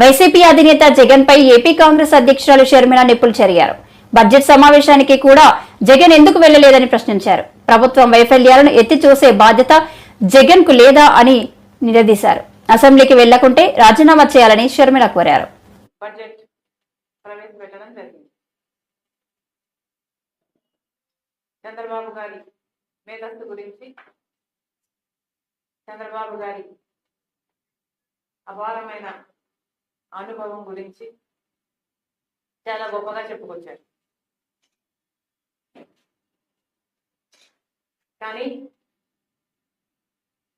YCP అధినేత జగన్ పై AP Congress అధ్యక్షురాలు షర్మిల నిప్పులు చెరిగారు. బడ్జెట్ సమావేశానికి కూడా జగన్ ఎందుకు వెళ్ళలేదని ప్రశ్నించారు. ప్రభుత్వం వైఫల్యాలను ఎత్తి చూసే బాధ్యత జగన్కు లేదా అని నిలదీశారు. అసెంబ్లీకి వెళ్ళకుంటే రాజీనామా చేయాలని షర్మిల కోరారు. చంద్రబాబు గారి మేధస్సు గురించి చంద్రబాబు గారి అపారమైన అనుభవం గురించి చాలా గొప్పగా చెప్పుకొచ్చారు. కానీ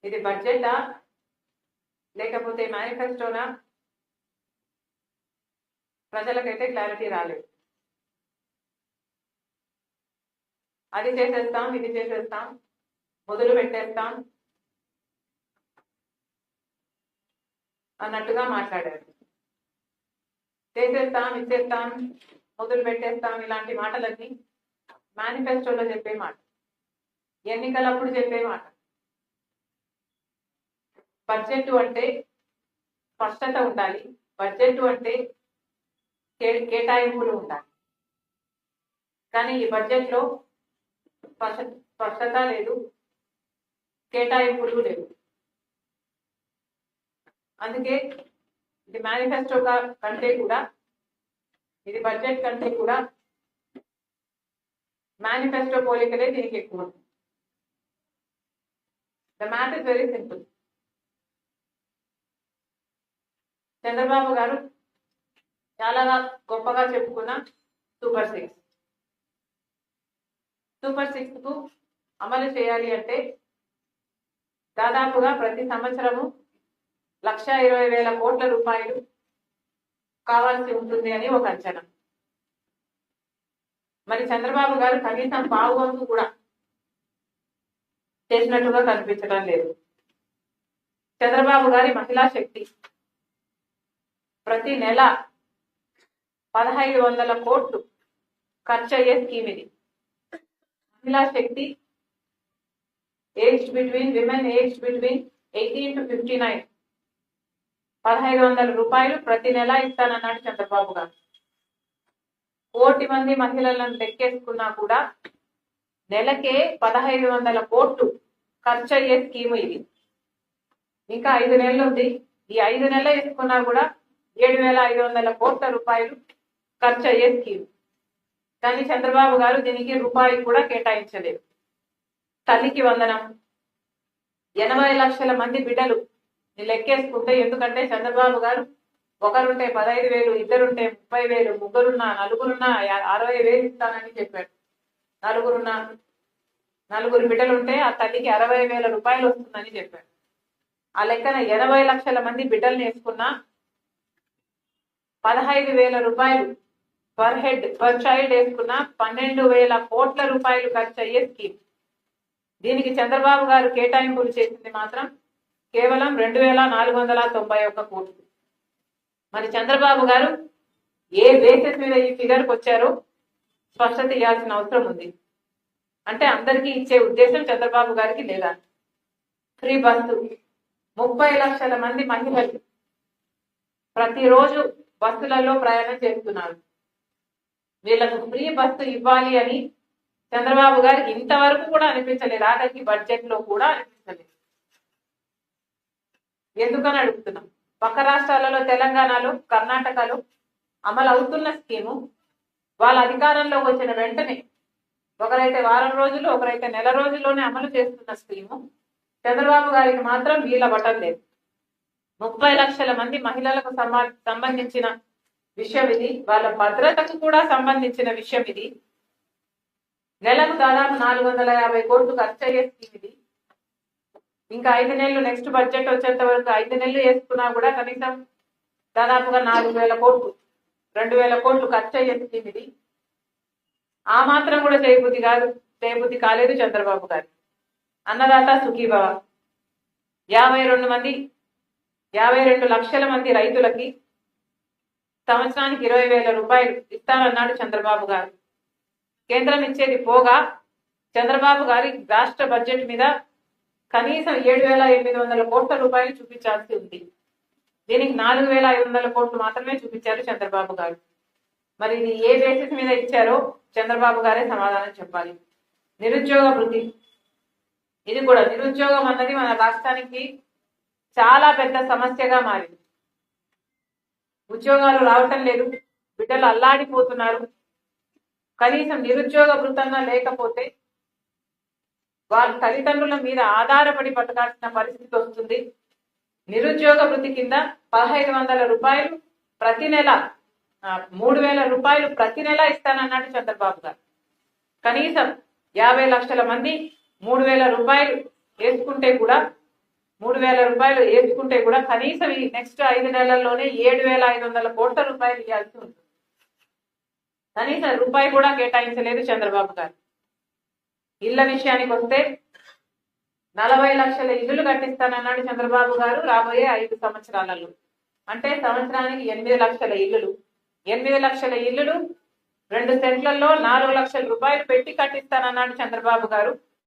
ఇది బడ్జెటా లేకపోతే మేనిఫెస్టోనా ప్రజలకైతే క్లారిటీ రాలేదు. అది చేసేస్తాం ఇది చేసేస్తాం మొదలు పెట్టేస్తాం అన్నట్టుగా మాట్లాడారు. చేసేస్తాం ఇచ్చేస్తాం మొదలు పెట్టేస్తాం ఇలాంటి మాటలన్నీ మేనిఫెస్టోలో చెప్పే మాట. ఎన్నికలప్పుడు చెప్పే మాట. బడ్జెట్ అంటే స్పష్టత ఉండాలి. బడ్జెట్ అంటే కేటాయింపులు ఉండాలి. కానీ ఈ బడ్జెట్లో స్పష్ట స్పష్టత లేదు కేటాయింపులు లేవు. అందుకే ఇది మేనిఫెస్టో కంటే కూడా ఇది బడ్జెట్ కంటే కూడా మేనిఫెస్టో పోలికలే దీనికి ఎక్కువ the matter is very simple Chandrababu గారు చాలా గొప్పగా చెప్పుకున్న సూపర్ సిక్స్ సూపర్ సిక్స్కు అమలు చేయాలి అంటే దాదాపుగా ప్రతి సంవత్సరము లక్ష ఇరవై వేల కోట్ల రూపాయలు కావాల్సి ఉంటుంది అని ఒక అంచనా. మరి చంద్రబాబు గారు కనీసం పావు వంతు కూడా చేసినట్టుగా కనిపించడం లేదు. చంద్రబాబు గారి మహిళా శక్తి ప్రతి నెల పదహైదు వందల కోట్లు ఖర్చు అయ్యే స్కీమ్ ఇది. Mahila Shakti age between women age between eighteen to fifty nine. పదహైదు వందల రూపాయలు ప్రతి నెల ఇస్తానన్నాడు చంద్రబాబు గారు. కోటి మంది మహిళలను లెక్కేసుకున్నా కూడా నెలకే పదహైదు వందల కోట్లు ఖర్చు అయ్యే స్కీమ్ ఇది. ఇంకా ఐదు నెలలు ఉంది. ఈ ఐదు నెలలు వేసుకున్నా కూడా ఏడు వేల ఐదు వందల కోట్ల రూపాయలు ఖర్చు అయ్యే స్కీమ్. కానీ చంద్రబాబు గారు దీనికి రూపాయి కూడా కేటాయించలేదు. తల్లికి వందనం. ఎనభై లక్షల మంది బిడ్డలు లెక్కేసుకుంటే ఎందుకంటే చంద్రబాబు గారు ఒకరుంటే పదహైదు వేలు ఇద్దరుంటే ముప్పై వేలు ముగ్గురున్నా నలుగురున్నా అరవై వేలు ఇస్తానని చెప్పాడు. నలుగురున్నా నలుగురు బిడ్డలుంటే ఆ తల్లికి అరవై వేల రూపాయలు వస్తుందని చెప్పాడు. ఆ లెక్కన ఎనభై లక్షల మంది బిడ్డల్ని వేసుకున్నా పదహైదు వేల రూపాయలు పర్ హెడ్ పర్ చైల్డ్ వేసుకున్న పన్నెండు వేల కోట్ల రూపాయలు ఖర్చు అయ్యే స్కీమ్. దీనికి చంద్రబాబు గారు కేటాయింపులు చేసింది మాత్రం కేవలం రెండు వేల నాలుగు వందల తొంభై ఒక్క కోట్లు. మరి చంద్రబాబు గారు ఏ బేసిస్ మీద ఈ ఫిగర్కి వచ్చారో స్పష్టత ఇవ్వాల్సిన అవసరం ఉంది. అంటే అందరికీ ఇచ్చే ఉద్దేశం చంద్రబాబు గారికి లేదా? Free bus. ముప్పై లక్షల మంది మహిళలు ప్రతిరోజు బస్సులలో ప్రయాణం చేస్తున్నారు. వీళ్ళకు ఫ్రీ బస్సు ఇవ్వాలి అని చంద్రబాబు గారికి ఇంతవరకు కూడా అనిపించలేదు. ఆఖరికి బడ్జెట్లో కూడా అనిపించలేదు. ఎందుకని అడుగుతున్నాం? పక్క రాష్ట్రాలలో తెలంగాణలో కర్ణాటకలో అమలు అవుతున్న స్కీము వాళ్ళ అధికారంలోకి వచ్చిన వెంటనే ఒకరైతే వారం రోజులు ఒకరైతే నెల రోజుల్లోనే అమలు చేస్తున్న స్కీము చంద్రబాబు గారికి మాత్రం వీల లేదు. ముప్పై లక్షల మంది మహిళలకు సంబంధించిన విషయం ఇది. వాళ్ళ భద్రతకు కూడా సంబంధించిన విషయం ఇది. నెలకు దాదాపు నాలుగు వందల యాభై కోట్లు ఖర్చు అయ్యే స్కీమ్ ఇది. ఇంకా ఐదు నెలలు నెక్స్ట్ బడ్జెట్ వచ్చేంత వరకు ఐదు నెలలు వేసుకున్నా కూడా కనీసం దాదాపుగా నాలుగు వేల కోట్లు రెండు వేల కోట్లు ఖర్చు అయ్యే స్కీమ్ ఇది ఆ మాత్రం కూడా చేయబుద్ధి కాదు చేయబుద్ధి కాలేదు చంద్రబాబు గారు. అన్నదాత సుఖీభవ. యాభై రెండు మంది యాభై రెండు లక్షల మంది రైతులకి సంవత్సరానికి ఇరవై వేల రూపాయలు ఇస్తానన్నాడు చంద్రబాబు గారు. కేంద్రం ఇచ్చేది పోగా చంద్రబాబు గారి రాష్ట్ర బడ్జెట్ మీద కనీసం ఏడు వేల ఎనిమిది వందల కోట్ల రూపాయలు చూపించాల్సి ఉంది. దీనికి నాలుగు వేల ఐదు వందల కోట్లు మాత్రమే చూపించారు చంద్రబాబు గారు. మరి ఇది ఏ బేసిస్ మీద ఇచ్చారో చంద్రబాబు గారే సమాధానం చెప్పాలి. నిరుద్యోగ వృద్ధి. ఇది కూడా నిరుద్యోగం అన్నది మన రాష్ట్రానికి చాలా పెద్ద సమస్యగా మారింది. ఉద్యోగాలు రావటం లేదు. బిడ్డలు అల్లాడిపోతున్నారు. కనీసం నిరుద్యోగ వృత్తంగా లేకపోతే వాళ్ళ తల్లిదండ్రుల మీద ఆధారపడి బతకాల్సిన పరిస్థితి వస్తుంది. నిరుద్యోగ వృత్తి కింద పదహైదు వందల రూపాయలు ప్రతి నెల మూడు వేల రూపాయలు ప్రతి నెల ఇస్తానన్నాడు చంద్రబాబు గారు. కనీసం యాభై లక్షల మంది మూడు వేల రూపాయలు వేసుకుంటే కూడా మూడు వేల రూపాయలు వేసుకుంటే కూడా కనీసం ఈ నెక్స్ట్ ఐదు నెలల్లోనే ఏడు వేల ఐదు వందల కోట్ల రూపాయలు ఇవ్వాల్సి ఉంటుంది. కనీసం రూపాయి కూడా కేటాయించలేదు చంద్రబాబు గారు. ఇళ్ళ విషయానికి వస్తే నలభై లక్షల ఇల్లులు కట్టిస్తానన్నాడు చంద్రబాబు గారు రాబోయే ఐదు సంవత్సరాలలో. అంటే సంవత్సరానికి ఎనిమిది లక్షల ఇల్లులు. ఎనిమిది లక్షల ఇల్లులు రెండు సెంట్లలో నాలుగు లక్షల రూపాయలు పెట్టి కట్టిస్తానన్నాడు చంద్రబాబు గారు.